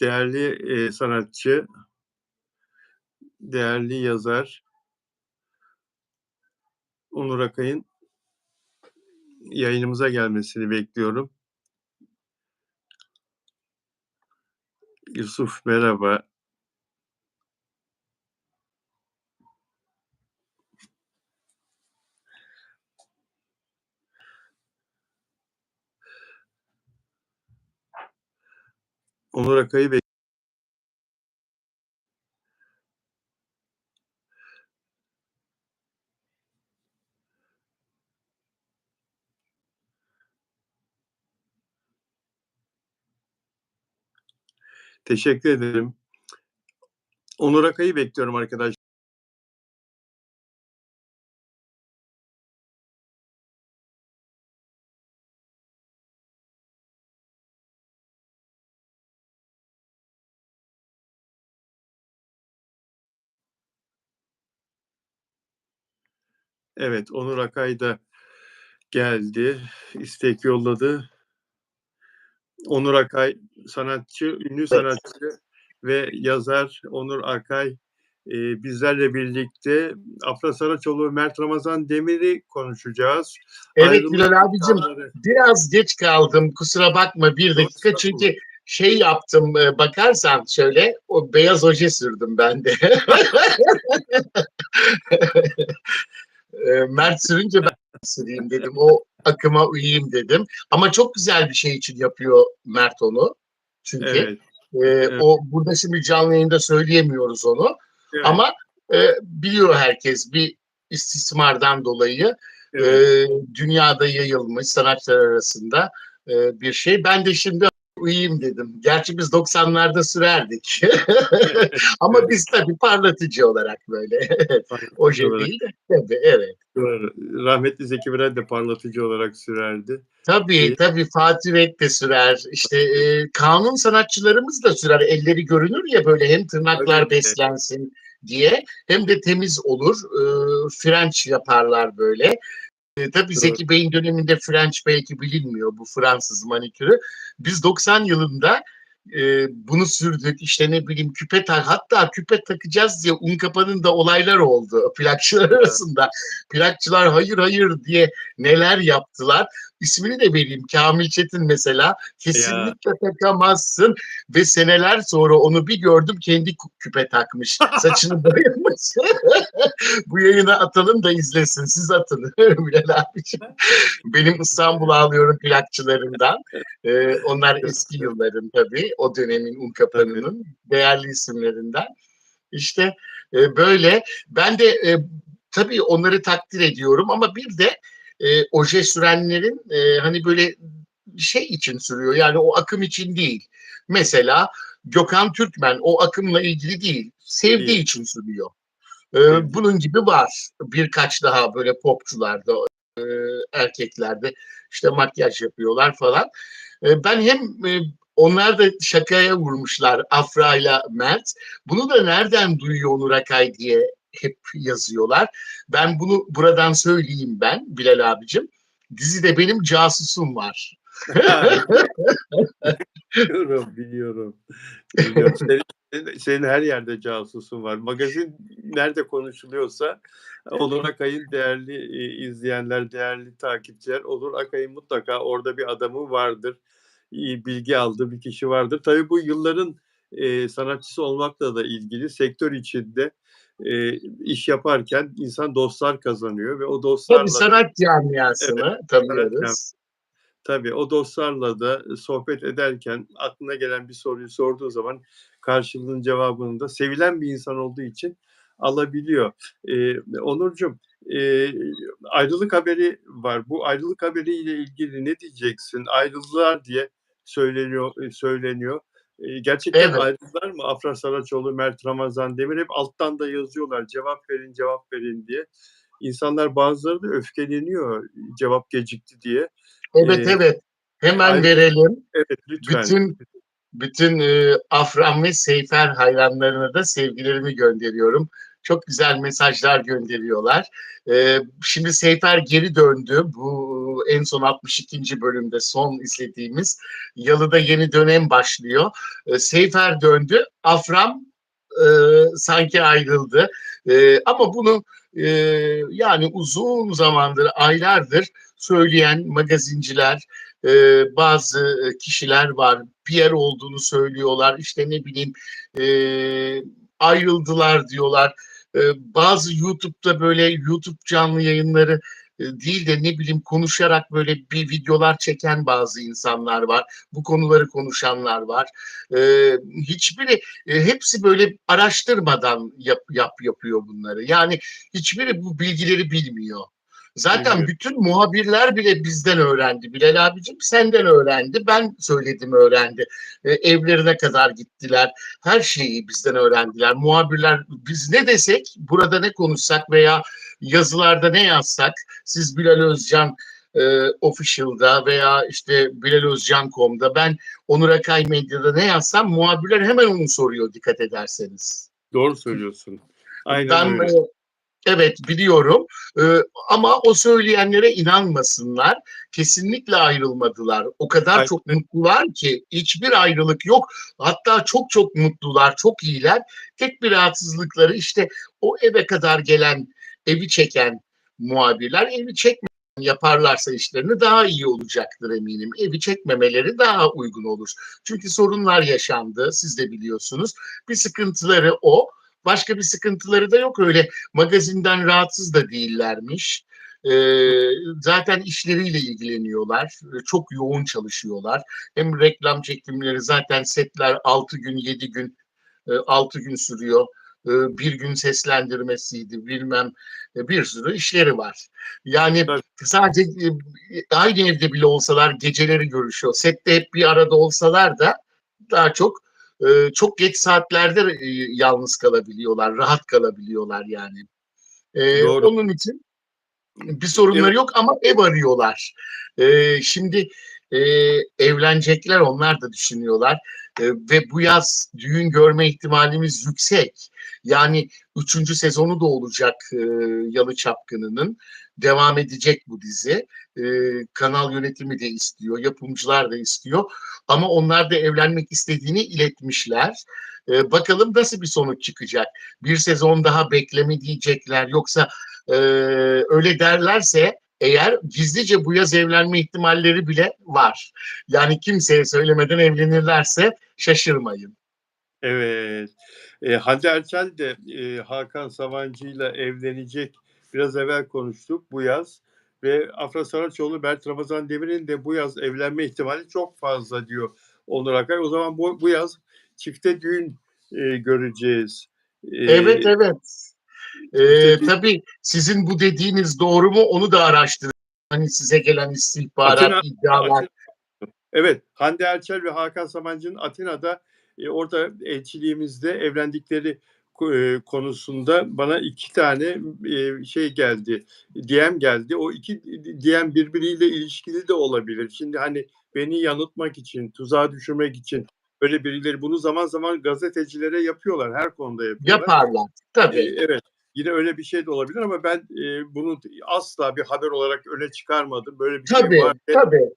Değerli, eee, sanatçı değerli yazar Onur Akay'ın yayınımıza gelmesini bekliyorum. Yusuf merhaba. Onur Akay'ı bek Teşekkür ederim. Onur Akay'ı bekliyorum arkadaş Evet, Onur Akay da geldi, istek yolladı. Onur Akay sanatçı, ünlü sanatçı ve yazar Onur Akay, eee, bizlerle birlikte Afra Saraçoğlu ve Mert Ramazan Demir'i konuşacağız. Evet Ayrılık Bilal abicim hikayeleri. biraz geç kaldım kusura bakma bir dakika çünkü şey yaptım e, bakarsan şöyle o beyaz oje sürdüm ben de. E, Mert sürünce ben süreyim dedim o akıma uyayım dedim ama çok güzel bir şey için yapıyor Mert onu çünkü Evet, e, evet. o burada şimdi canlı yayında söyleyemiyoruz onu evet, ama e, biliyor herkes bir istismardan dolayı evet. e, dünyada yayılmış sanatçılar arasında e, bir şey. Ben de şimdi uyuyayım dedim. Gerçi biz 90'larda sürerdik. Ama biz tabii parlatıcı olarak böyle. Oje olarak. değil de tabii evet. Rahmetli Zeki Müren de parlatıcı olarak sürerdi. Tabii İyi. tabii Fatih Renk de sürer. İşte e, kanun sanatçılarımız da sürer. Elleri görünür ya böyle hem tırnaklar ki. beslensin diye hem de temiz olur. E, French yaparlar böyle. E, tabii. Zeki Bey'in döneminde French belki bilinmiyor bu Fransız manikürü. Biz 90 yılında e, bunu sürdük. İşte ne bileyim küpe tak hatta küpe takacağız diye Unkapan'ın da olaylar oldu plakçılar arasında. Plakçılar hayır hayır diye neler yaptılar. İsmini de vereyim Kamil Çetin mesela kesinlikle takamazsın ve seneler sonra onu bir gördüm kendi kü- küpe takmış saçını boyamış. Bu yayına atalım da izlesin siz atın Bilal abiciğim. Benim İstanbul ağlıyorum plakçılarından. Ee, onlar eski yılların tabii o dönemin Unkapanı'nın değerli isimlerinden. İşte e, böyle ben de e, tabii onları takdir ediyorum ama bir de e, oje sürenlerin e, hani böyle şey için sürüyor yani o akım için değil. Mesela Gökhan Türkmen o akımla ilgili değil, sevdiği Değil. için sürüyor. E, Sevdiği. bunun gibi var birkaç daha böyle popçularda, e, erkeklerde işte makyaj yapıyorlar falan. E, ben hem e, onlar da şakaya vurmuşlar Afra ile Mert. Bunu da nereden duyuyor Onur Akay diye hep yazıyorlar. Ben bunu buradan söyleyeyim ben Bilal abicim. Dizide benim casusum var. biliyorum, biliyorum. biliyorum. Senin, senin her yerde casusun var. Magazin nerede konuşuluyorsa Onur Akay'ın değerli e, izleyenler, değerli takipçiler Onur Akay'ın mutlaka orada bir adamı vardır. İyi bilgi aldığı bir kişi vardır. Tabii bu yılların e, sanatçısı olmakla da ilgili sektör içinde e, iş yaparken insan dostlar kazanıyor ve o dostlarla Tabii sanat camiasını tanıyoruz. Tabii o dostlarla da sohbet ederken aklına gelen bir soruyu sorduğu zaman karşılığının cevabını da sevilen bir insan olduğu için alabiliyor. Ee, Onurcuğum e, ayrılık haberi var. Bu ayrılık haberiyle ilgili ne diyeceksin? Ayrıldılar diye söyleniyor. söyleniyor. Ee, gerçekten Evet. ayrıldılar mı? Afra Saraçoğlu, Mert Ramazan Demir hep alttan da yazıyorlar. Cevap verin, cevap verin diye. İnsanlar bazıları da öfkeleniyor cevap gecikti diye. Evet Ee, evet. Hemen ay- verelim. Evet lütfen. Bütün bütün e, Afran ve Seyfer hayranlarına da sevgilerimi gönderiyorum. Çok güzel mesajlar gönderiyorlar. Ee, şimdi Seyfer geri döndü. Bu en son 62. bölümde son izlediğimiz Yalı'da yeni dönem başlıyor. Ee, Seyfer döndü. Afram e, sanki ayrıldı. E, ama bunu e, yani uzun zamandır, aylardır söyleyen magazinciler, e, bazı kişiler var. Pierre olduğunu söylüyorlar. İşte ne bileyim e, ayrıldılar diyorlar. Bazı YouTube'da böyle YouTube canlı yayınları değil de ne bileyim konuşarak böyle bir videolar çeken bazı insanlar var. Bu konuları konuşanlar var. E, hiçbiri hepsi böyle araştırmadan yap, yap yapıyor bunları. Yani hiçbiri bu bilgileri bilmiyor. Zaten Bilmiyorum. bütün muhabirler bile bizden öğrendi. Bilal abicim senden öğrendi. Ben söyledim öğrendi. E, evlerine kadar gittiler. Her şeyi bizden öğrendiler. Muhabirler biz ne desek, burada ne konuşsak veya yazılarda ne yazsak, siz Bilal Özcan e, Official'da veya işte Bilal Özcan.com'da ben Onur Akay Medya'da ne yazsam muhabirler hemen onu soruyor dikkat ederseniz. Doğru söylüyorsun. Aynen Ben öyle. Evet biliyorum E, ama o söyleyenlere inanmasınlar. Kesinlikle ayrılmadılar. O kadar Aynen. çok mutlular ki hiçbir ayrılık yok. Hatta çok çok mutlular, çok iyiler. Tek bir rahatsızlıkları işte o eve kadar gelen, evi çeken muhabirler evi çekmeyen yaparlarsa işlerini daha iyi olacaktır eminim. Evi çekmemeleri daha uygun olur. Çünkü sorunlar yaşandı, siz de biliyorsunuz. Bir sıkıntıları o. Başka bir sıkıntıları da yok öyle magazinden rahatsız da değillermiş. Ee, zaten işleriyle ilgileniyorlar. Ee, Çok yoğun çalışıyorlar. Hem reklam çekimleri zaten setler 6 gün 7 gün 6 gün sürüyor. Ee, Bir gün seslendirmesiydi bilmem e, bir sürü işleri var. Yani Tabii. sadece e, aynı evde bile olsalar geceleri görüşüyor. Sette hep bir arada olsalar da daha çok e, çok geç saatlerde e, yalnız kalabiliyorlar, rahat kalabiliyorlar yani. E, Doğru. Onun için bir sorunları Evet. yok ama ev arıyorlar. E, şimdi e, evlenecekler onlar da düşünüyorlar E, ve bu yaz düğün görme ihtimalimiz yüksek. Yani üçüncü sezonu da olacak e, Yalı Çapkını'nın. Devam edecek bu dizi. E, kanal yönetimi de istiyor, yapımcılar da istiyor. Ama onlar da evlenmek istediğini iletmişler. E, bakalım nasıl bir sonuç çıkacak. Bir sezon daha bekleme diyecekler. Yoksa e, öyle derlerse eğer gizlice bu yaz evlenme ihtimalleri bile var. Yani kimseye söylemeden evlenirlerse şaşırmayın. Evet. E, Hande Erçel de e, Hakan Sabancı ile evlenecek. Biraz evvel konuştuk bu yaz. Ve Afra Saraçoğlu, Bert Ramazan Demir'in de bu yaz evlenme ihtimali çok fazla diyor Onur Akay. O zaman bu, bu yaz çifte düğün e, göreceğiz. E, Evet evet. Ee, Tabii. sizin bu dediğiniz doğru mu onu da araştırın. Hani size gelen istihbarat, Atina- iddialar. Atina- Evet, Hande Erçel ve Hakan Sabancı'nın Atina'da e, orada elçiliğimizde evlendikleri e, konusunda bana iki tane e, şey geldi, DM geldi. O iki DM birbiriyle ilişkili de olabilir. Şimdi hani beni yanıltmak için, tuzağa düşürmek için böyle birileri bunu zaman zaman gazetecilere yapıyorlar. Her konuda yapıyorlar. Yaparlar. Tabii. E, evet. Yine öyle bir şey de olabilir ama ben e, bunu asla bir haber olarak öne çıkarmadım. Böyle bir Tabii. şey var. Tabii.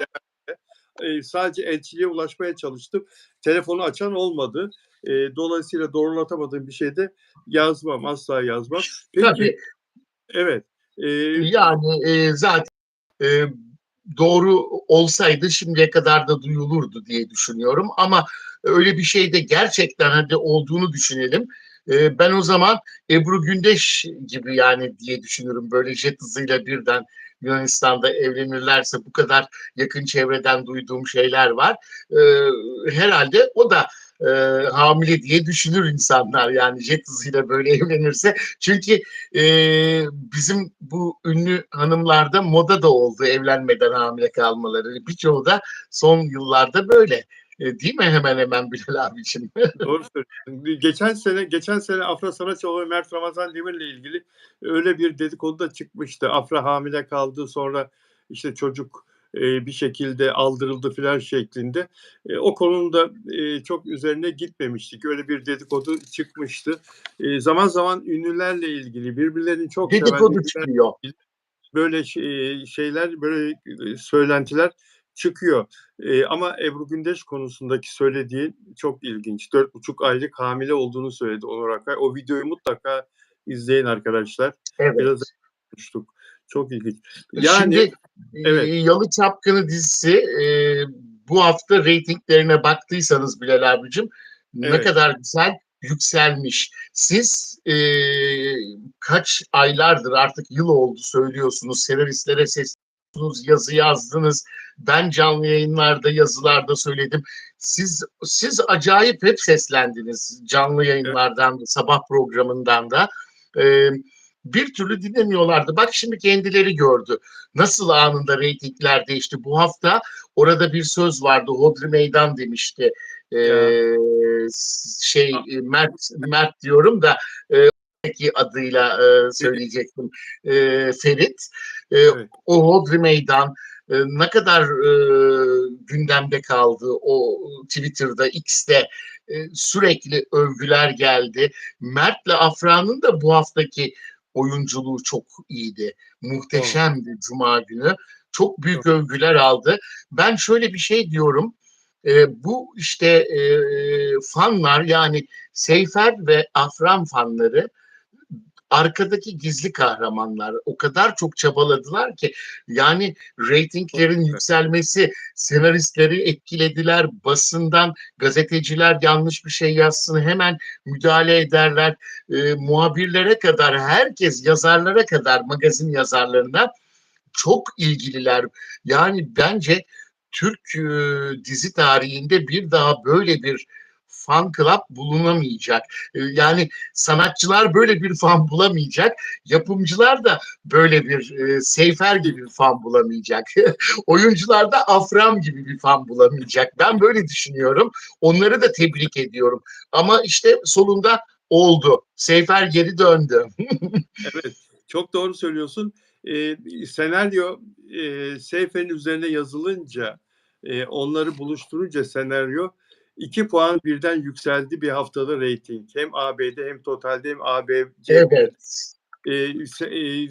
E, sadece elçiliğe ulaşmaya çalıştım. Telefonu açan olmadı. E, dolayısıyla doğrulatamadığım bir şey de yazmam. Asla yazmam. Peki, Tabii. evet. E, Yani e, zaten e, doğru olsaydı şimdiye kadar da duyulurdu diye düşünüyorum. Ama öyle bir şey de gerçekten hadi olduğunu düşünelim. E, ben o zaman Ebru Gündeş gibi yani diye düşünüyorum. Böyle jet hızıyla birden Yunanistan'da evlenirlerse bu kadar yakın çevreden duyduğum şeyler var. E, herhalde o da e, hamile diye düşünür insanlar yani jet hızıyla böyle evlenirse. Çünkü e, bizim bu ünlü hanımlarda moda da oldu evlenmeden hamile kalmaları. Birçoğu da son yıllarda böyle. E, değil mi hemen hemen Bilal abiciğim? Doğru söylüyorsun. Geçen sene geçen sene Afra Saraçoğlu ve Mert Ramazan Demir'le ilgili öyle bir dedikodu da çıkmıştı. Afra hamile kaldı sonra işte çocuk e, bir şekilde aldırıldı filan şeklinde. E, o konunun da e, çok üzerine gitmemiştik. Öyle bir dedikodu çıkmıştı. Zaman zaman ünlülerle ilgili birbirlerini çok Dedikodu çıkıyor. böyle şey- şeyler böyle söylentiler çıkıyor. E, ama Ebru Gündeş konusundaki söylediği çok ilginç. Dört buçuk aylık hamile olduğunu söyledi Onur Akay. O videoyu mutlaka izleyin arkadaşlar. Evet. Biraz konuştuk. Çok ilginç. Yani Şimdi evet. Yalı Çapkını dizisi e, bu hafta reytinglerine baktıysanız Bilal abicim ne Evet. kadar güzel yükselmiş. Siz e, kaç aylardır artık yıl oldu söylüyorsunuz senaristlere sesleniyorsunuz, yazı yazdınız. Ben canlı yayınlarda yazılarda söyledim. Siz siz acayip hep seslendiniz canlı yayınlardan da sabah programından da. E, bir türlü dinlemiyorlardı. Bak şimdi kendileri gördü. Nasıl anında reytingler değişti. Bu hafta orada bir söz vardı. Hodri Meydan demişti. Ee, şey e, Mert Mert diyorum da e, ki adıyla e, söyleyecektim. E, Ferit. E, Evet. O Hodri Meydan e, ne kadar e, gündemde kaldı o Twitter'da, X'te e, sürekli övgüler geldi. Mert'le Afra'nın da bu haftaki oyunculuğu çok iyiydi. Muhteşemdi Cuma günü. Çok büyük Çok. övgüler aldı. Ben şöyle bir şey diyorum. E, bu işte e, fanlar yani Seyfer ve Afran fanları arkadaki gizli kahramanlar o kadar çok çabaladılar ki yani reytinglerin yükselmesi senaristleri etkilediler basından gazeteciler yanlış bir şey yazsın hemen müdahale ederler. E, muhabirlere kadar herkes yazarlara kadar magazin yazarlarına çok ilgililer. Yani bence Türk e, dizi tarihinde bir daha böyle bir fan club bulunamayacak. E, yani sanatçılar böyle bir fan bulamayacak. Yapımcılar da böyle bir e, Seyfer gibi bir fan bulamayacak. Oyuncular da Afram gibi bir fan bulamayacak. Ben böyle düşünüyorum. Onları da tebrik ediyorum. Ama işte sonunda oldu. Seyfer geri döndü. Evet, çok doğru söylüyorsun. Ee, senaryo e, Seyfer'in üzerine yazılınca, e, onları buluşturunca senaryo iki puan birden yükseldi bir haftada reyting. Hem AB'de hem totalde hem ABC. Evet. E, e,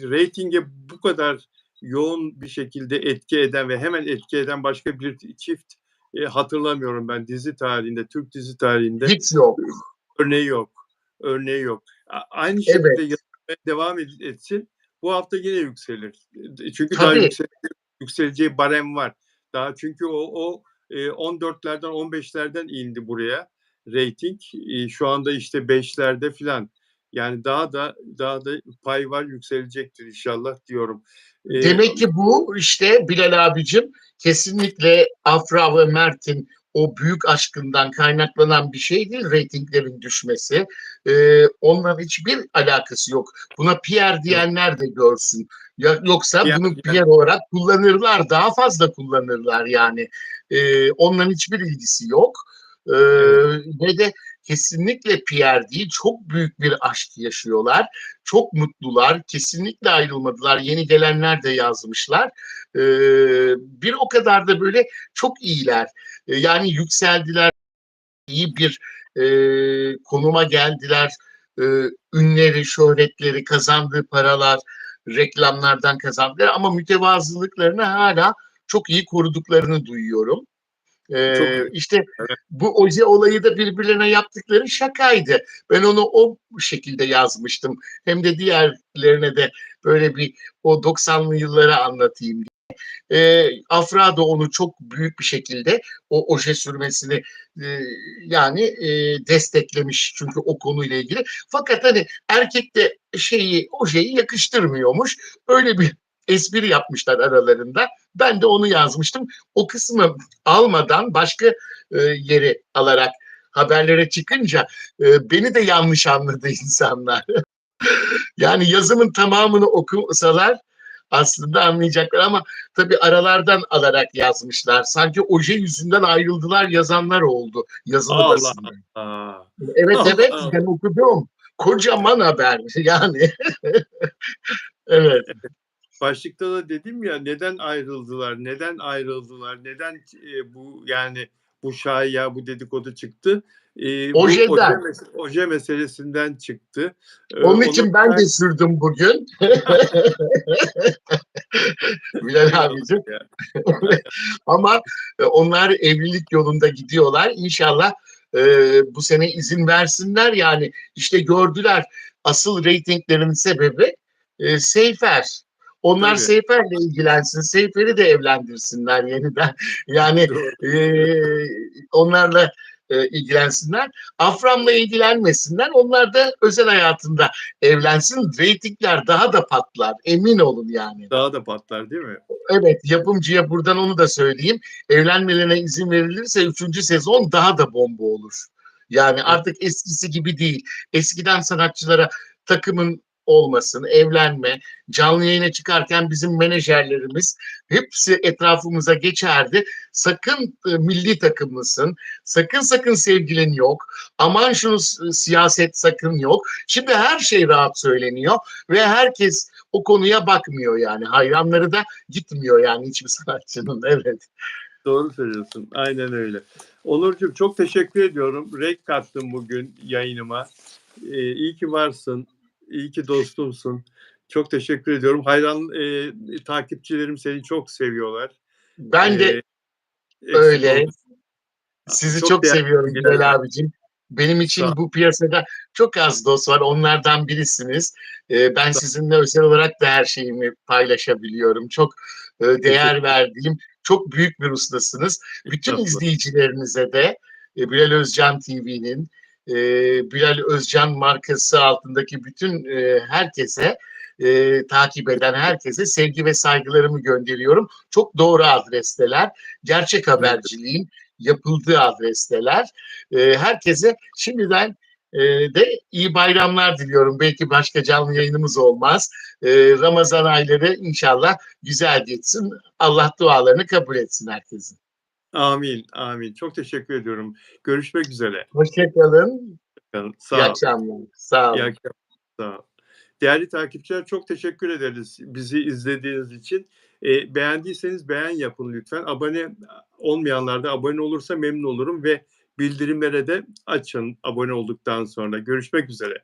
reytinge bu kadar yoğun bir şekilde etki eden ve hemen etki eden başka bir çift e, hatırlamıyorum ben dizi tarihinde, Türk dizi tarihinde Hiç yok. örneği yok. Örneği yok. Aynı şekilde Evet. devam etsin. Bu hafta yine yükselir. Çünkü daha Tabii. yüksel, yükseleceği barem var. Daha çünkü o, o e, 14'lerden 15'lerden indi buraya rating. E, Şu anda işte 5'lerde filan. Yani daha da daha da pay var yükselecektir inşallah diyorum. E, Demek ki bu işte Bilal abicim kesinlikle Afra ve Mert'in o büyük aşkından kaynaklanan bir şey değil reytinglerin düşmesi. Ee, onların hiçbir alakası yok. Buna Pierre diyenler de görsün. Ya, yoksa Pierre bunu Pierre olarak kullanırlar. Daha fazla kullanırlar yani. Ee, onların hiçbir ilgisi yok. Ee, Ve de kesinlikle Pierre değil çok büyük bir aşk yaşıyorlar. Çok mutlular. Kesinlikle ayrılmadılar. Yeni gelenler de yazmışlar. Ee, bir o kadar da böyle çok iyiler. Ee, yani yükseldiler. iyi bir e, konuma geldiler. Ee, ünleri, şöhretleri, kazandığı paralar, reklamlardan kazandılar. Ama mütevazılıklarını hala çok iyi koruduklarını duyuyorum. Ee, Çok işte Evet. bu oje olayı da birbirlerine yaptıkları şakaydı. Ben onu o şekilde yazmıştım. Hem de diğerlerine de böyle bir o 90'lı yılları anlatayım diye. Ee, Afra da onu çok büyük bir şekilde o oje sürmesini e, yani e, desteklemiş çünkü o konuyla ilgili. Fakat hani erkek de şeyi ojeyi yakıştırmıyormuş. Öyle bir espri yapmışlar aralarında. Ben de onu yazmıştım. O kısmı almadan başka e, yeri alarak haberlere çıkınca e, beni de yanlış anladı insanlar. yani yazımın tamamını okusalar aslında anlayacaklar ama tabii aralardan alarak yazmışlar. Sanki oje yüzünden ayrıldılar yazanlar oldu yazılı Allah basında. Allah. Evet Allah evet Allah. ben okudum. Kocaman haber yani. evet. Başlıkta da dedim ya neden ayrıldılar, neden ayrıldılar, neden e, bu yani bu şaya, bu dedikodu çıktı. E, bu Ojeden. oje, mes- oje meselesinden çıktı. E, Onun onu için ben de sürdüm bugün. Bilal abicim. Ama e, onlar evlilik yolunda gidiyorlar. İnşallah e, bu sene izin versinler. Yani işte gördüler asıl reytinglerin sebebi e, Seyfer. Onlar Tabii. Seyfer'le ilgilensin. Seyfer'i de evlendirsinler yeniden. Yani Doğru. e, onlarla e, ilgilensinler. Afram'la ilgilenmesinler. Onlar da özel hayatında evlensin. Reytingler daha da patlar. Emin olun yani. Daha da patlar değil mi? Evet yapımcıya buradan onu da söyleyeyim. Evlenmelerine izin verilirse üçüncü sezon daha da bomba olur. Yani artık eskisi gibi değil. Eskiden sanatçılara takımın olmasın, evlenme, canlı yayına çıkarken bizim menajerlerimiz hepsi etrafımıza geçerdi. Sakın e, milli takımlısın, sakın sakın sevgilin yok, aman şunu siyaset sakın yok. Şimdi her şey rahat söyleniyor ve herkes o konuya bakmıyor yani. Hayranları da gitmiyor yani hiçbir sanatçının. Evet. Doğru söylüyorsun. Aynen öyle. Onurcuğum çok teşekkür ediyorum. Renk kattın bugün yayınıma. Ee, iyi ki varsın. İyi ki dostumsun. Çok teşekkür ediyorum. Hayran e, takipçilerim seni çok seviyorlar. Ben de Ee, öyle. Sizi Çok çok, seviyorum. Bilal abicim. Benim için bu piyasada çok az dost var. Onlardan birisiniz. Ee, ben sizinle özel olarak da her şeyimi paylaşabiliyorum. Çok e, değer verdiğim, çok büyük bir ustasınız. Bütün izleyicilerinize de e, Bilal Özcan TV'nin, e, Bilal Özcan markası altındaki bütün e, herkese, e, takip eden herkese sevgi ve saygılarımı gönderiyorum. Çok doğru adresteler. Gerçek haberciliğin yapıldığı adresteler. E, herkese şimdiden e, de iyi bayramlar diliyorum. Belki başka canlı yayınımız olmaz. E, Ramazan ayları inşallah güzel geçsin. Allah dualarını kabul etsin herkesin. Amin. Amin. Çok teşekkür ediyorum. Görüşmek üzere. Hoşçakalın. Sağ İyi akşamlar. Sağ olun. İyi akşamlar. Sağ ol. Değerli takipçiler çok teşekkür ederiz bizi izlediğiniz için. E, beğendiyseniz beğen yapın lütfen. Abone olmayanlar da abone olursa memnun olurum ve bildirimlere de açın abone olduktan sonra. Görüşmek üzere.